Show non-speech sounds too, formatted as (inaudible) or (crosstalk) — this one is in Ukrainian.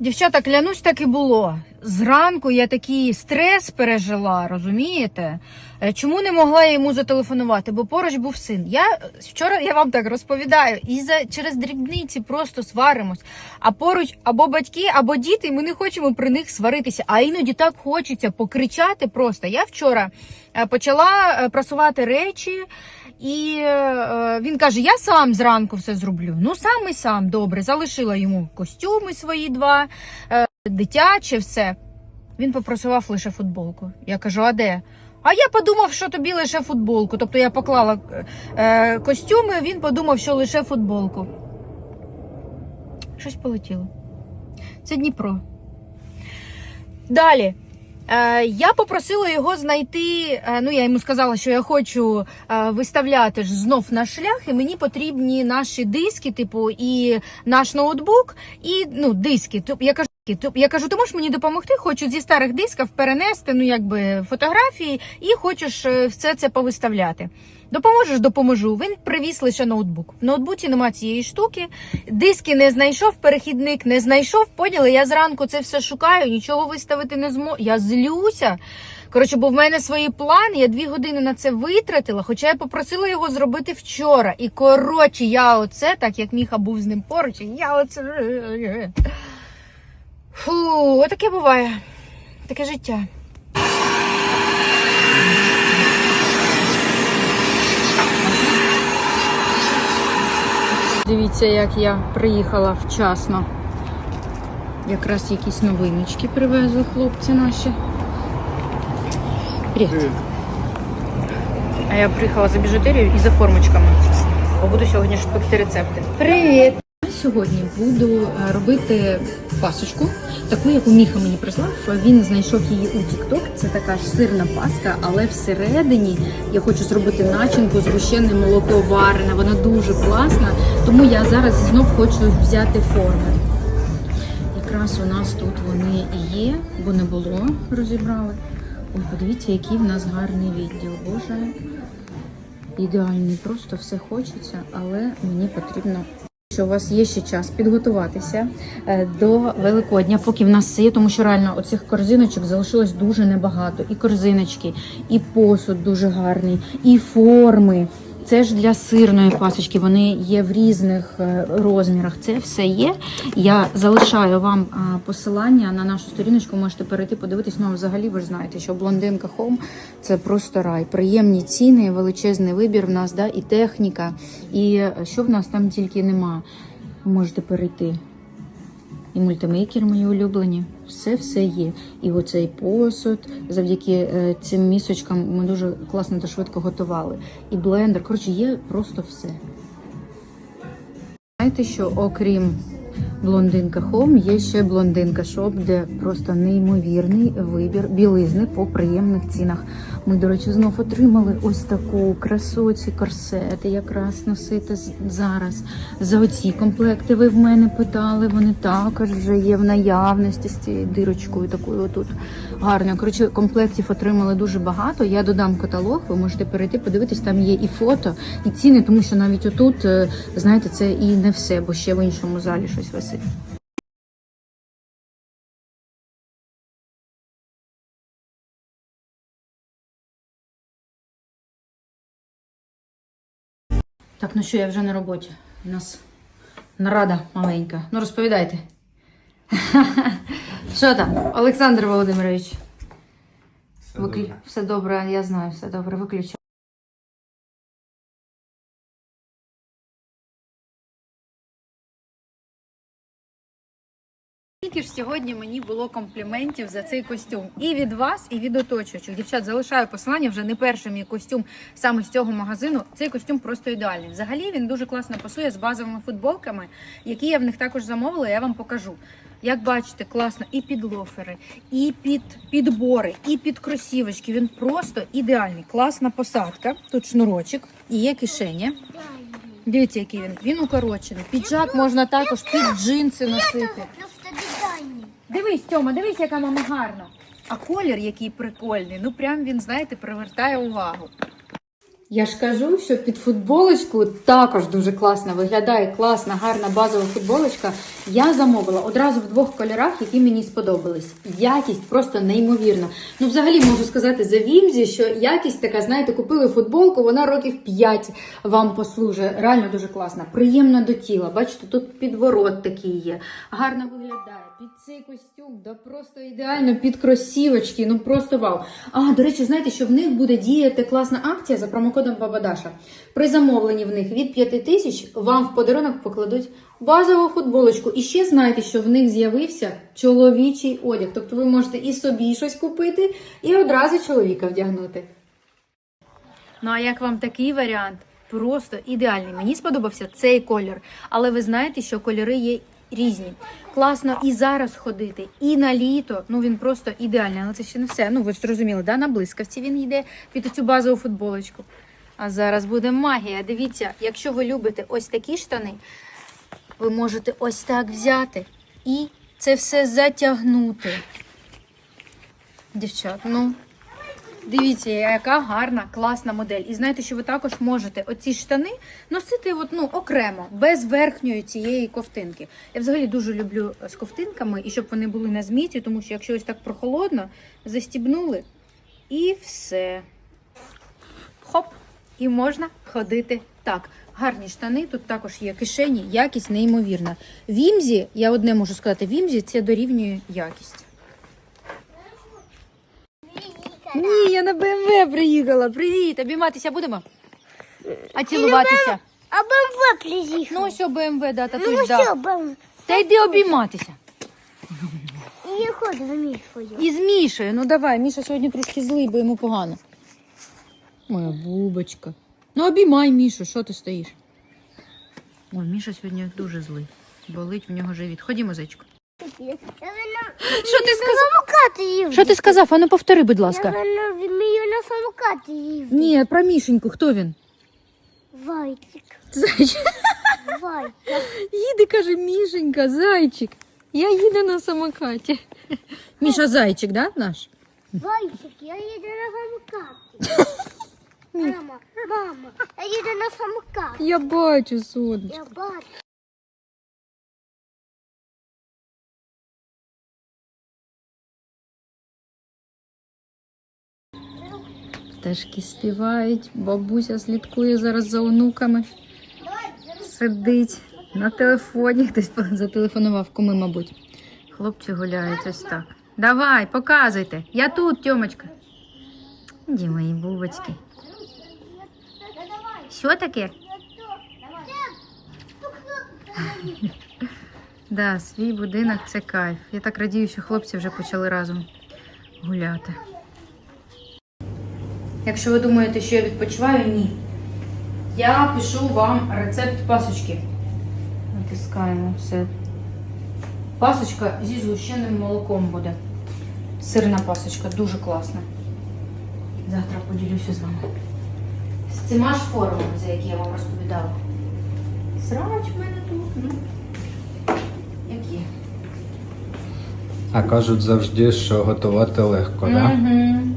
Дівчата, клянусь, так і було. Зранку я такий стрес пережила, розумієте? Е, Чому не могла я йому зателефонувати? Бо поруч був син. Я вчора я вам так розповідаю, і за через дрібниці просто сваримось. А поруч або батьки, або діти, і ми не хочемо при них сваритися. А іноді так хочеться покричати просто. Я вчора е, почала е, прасувати речі. І е, він каже: Я сам зранку все зроблю. Ну сам і сам добре. Залишила йому костюми свої два, е, дитяче, все. Він попросував лише футболку. Я кажу, а де? А я подумав, що тобі лише футболку. Тобто я поклала е, костюми, він подумав, що лише футболку. Щось полетіло. Це Дніпро. Далі. Е, Я попросила його знайти. е, Ну, я йому сказала, що я хочу е, виставляти ж знов на шлях, і мені потрібні наші диски, типу, і наш ноутбук, і ну, диски. Я кажу, тоб- я кажу, ти можеш мені допомогти? Хочу зі старих дисків перенести ну, якби, фотографії і хочеш е, все це повиставляти. Допоможеш, допоможу. Він привіз лише ноутбук. В ноутбуці нема цієї штуки. Диски не знайшов, перехідник не знайшов. Поняли? Я зранку це все шукаю, нічого виставити не зможу. Я злюся. Коротше, бо в мене свої плани, я дві години на це витратила, хоча я попросила його зробити вчора. І коротше, я оце, так як Міха був з ним поруч, я оце. Фу, отаке буває. Таке життя. Дивіться, як я приїхала вчасно. Якраз якісь новиночки привезли хлопці наші. Привіт. А я приїхала за біжутерією і за формочками. Бо буду сьогодні шпекти рецепти. Привіт! Сьогодні буду е, робити пасочку, таку, яку Міха мені прислав. Він знайшов її у TikTok. Це така ж сирна паска, але всередині я хочу зробити начинку, згущене молоко варене. Вона дуже класна. Тому я зараз знов хочу взяти форми. Якраз у нас тут вони і є, бо не було, розібрали. Ой, подивіться, який в нас гарний відділ. Боже, ідеальний, просто все хочеться, але мені потрібно. Що у вас є ще час підготуватися е, до Великодня, поки в нас є, тому що реально оцих корзиночок залишилось дуже небагато. І корзиночки, і посуд дуже гарний, і форми. Це ж для сирної пасочки. Вони є в різних е, розмірах. Це все є. Я залишаю вам посилання на нашу сторіночку. Можете перейти, подивитись. Ну, взагалі, ви ж знаєте, що блондинка Home – це просто рай. Приємні ціни, величезний вибір в нас, да, і техніка. І е, що в нас там тільки нема. Можете перейти. І мультимейкери мої улюблені. Все все є. І оцей посуд. Завдяки е, цим місочкам ми дуже класно та швидко готували. І блендер. Коротше, є просто все. Знаєте, що окрім блондинка Home, є ще блондинка Shop, де просто неймовірний вибір білизни по приємних цінах. Ми, до речі, знов отримали ось таку красоці корсети, якраз носити зараз. За оці комплекти ви в мене питали. Вони також вже є в наявності з цією дирочкою, такою отут гарною. Коротше, комплектів отримали дуже багато. Я додам каталог. Ви можете перейти, подивитись. Там є і фото, і ціни, тому що навіть отут, е, знаєте, це і не все, бо ще в іншому залі щось висить. Так, ну що, я вже на роботі. У нас нарада маленька. Ну, розповідайте. (laughs) Що там, Олександр Володимирович? Все добре. Все добре, я знаю, все добре, виключай. Скільки ж сьогодні мені було компліментів за цей костюм і від вас, і від оточуючих. Дівчат, залишаю посилання вже не перший мій костюм саме з цього магазину. Цей костюм просто ідеальний. Взагалі він дуже класно пасує з базовими футболками, які я в них також замовила. Я вам покажу. Як бачите, класно і під лофери, і під підбори, і під кросівочки. Він просто ідеальний. Класна посадка. Тут шнурочок і є кишеня. Дивіться, який він. Він укорочений. Піджак можна також під джинси носити. Дивись, Тьома, дивись, яка мама гарна. А колір, який прикольний, ну прям він, знаєте, привертає увагу. Я ж кажу, що під футболочку також дуже класно виглядає класна, гарна базова футболочка. Я замовила одразу в двох кольорах, які мені сподобались. Якість просто неймовірна. Ну, взагалі можу сказати за Вімзі, що якість така, знаєте, купили футболку, вона років 5 вам послужить. Реально дуже класна. Приємна до тіла. Бачите, тут підворот такий є. Гарно виглядає. Під цей костюм, да просто ідеально під кросівочки. Ну просто вау. А, до речі, знаєте, що в них буде діяти класна акція за промокодом Бабадаша. При замовленні в них від 5 тисяч вам в подарунок покладуть базову футболочку. І ще знаєте, що в них з'явився чоловічий одяг. Тобто ви можете і собі щось купити, і одразу чоловіка вдягнути. Ну а як вам такий варіант? Просто ідеальний. Мені сподобався цей колір. Але ви знаєте, що кольори є різні. Класно і зараз ходити, і на літо. Ну він просто ідеальний. Але це ще не все. Ну ви зрозуміли, да? на блискавці він йде під цю базову футболочку. А зараз буде магія. Дивіться, якщо ви любите ось такі штани, ви можете ось так взяти і це все затягнути. Дівчат, ну. Дивіться, яка гарна, класна модель. І знаєте, що ви також можете оці штани носити от, ну, окремо, без верхньої цієї ковтинки. Я взагалі дуже люблю з ковтинками і щоб вони були на зміті, тому що якщо ось так прохолодно, застібнули і все. Хоп! І можна ходити так. Гарні штани, тут також є кишені, якість неймовірна. Вімзі, я одне можу сказати, Вімзі це дорівнює якість. Ні, я на БМВ приїхала. Привіт, обійматися будемо? А цілуватися? А БМВ приїхав. Ну, ось БМВ, да, татусь Ну дав. БМВ? Та йди обійматися. І я ходжу на мішкою. І з Мішею. Ну давай, Міша сьогодні трошки злий, бо йому погано. Моя бубочка. Ну обіймай Мішу, що ти стоїш? Ой, Міша сьогодні дуже злий. Болить в нього живіт. Ходімо, зайчку. Що ти сказав? Що ти сказав? Ану повтори, будь ласка. на- вмію на самокаті їздити. Ні, про Мішеньку, хто він? Зайчик. Зайчик. Зайчик. Їде, каже, Мішенька, зайчик. Я їду на самокаті. Міша зайчик, да, наш? Зайчик, я їду на самокаті. (laughs) Мама, мама, я їду на самокаті. Я бачу, сонечко. Я бачу. Пташки співають, бабуся слідкує зараз за онуками. Сидить на телефоні. Хтось зателефонував, кому, мабуть. Хлопці гуляють ось так. Давай, показуйте. Я тут, Тьомочка. Ді мої бубочки. Що таке? Да, свій будинок це кайф. Я так радію, що хлопці вже почали разом гуляти. Якщо ви думаєте, що я відпочиваю, ні. Я пишу вам рецепт пасочки. Натискаємо все. Пасочка зі згущеним молоком буде. Сирна пасочка, дуже класна. Завтра поділюся з вами. З цими ж формами, за які я вам розповідала. Срач в мене тут, ну. Які? А кажуть завжди, що готувати легко, так? Да? Угу.